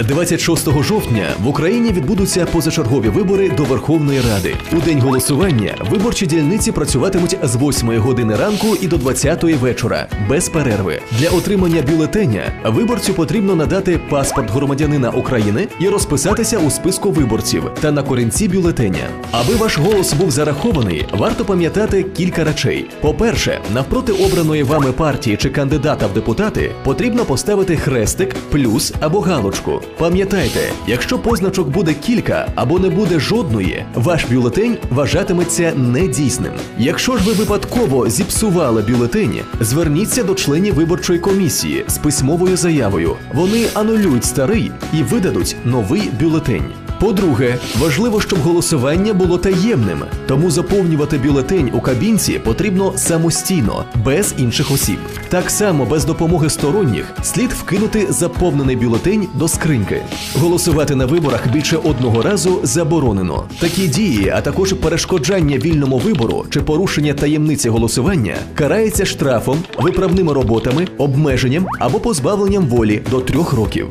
26 жовтня в Україні відбудуться позачергові вибори до Верховної Ради. У день голосування виборчі дільниці працюватимуть з 8 години ранку і до 20 вечора без перерви. Для отримання бюлетеня виборцю потрібно надати паспорт громадянина України і розписатися у списку виборців та на корінці бюлетеня. Аби ваш голос був зарахований, варто пам'ятати кілька речей. По-перше, навпроти обраної вами партії чи кандидата в депутати потрібно поставити хрестик, плюс або галочку. Пам'ятайте, якщо позначок буде кілька або не буде жодної, ваш бюлетень вважатиметься недійсним. Якщо ж ви випадково зіпсували бюлетені, зверніться до членів виборчої комісії з письмовою заявою. Вони анулюють старий і видадуть новий бюлетень. По-друге, важливо, щоб голосування було таємним, тому заповнювати бюлетень у кабінці потрібно самостійно, без інших осіб. Так само без допомоги сторонніх слід вкинути заповнений бюлетень до скриньки. Голосувати на виборах більше одного разу заборонено. Такі дії, а також перешкоджання вільному вибору чи порушення таємниці голосування карається штрафом, виправними роботами, обмеженням або позбавленням волі до трьох років.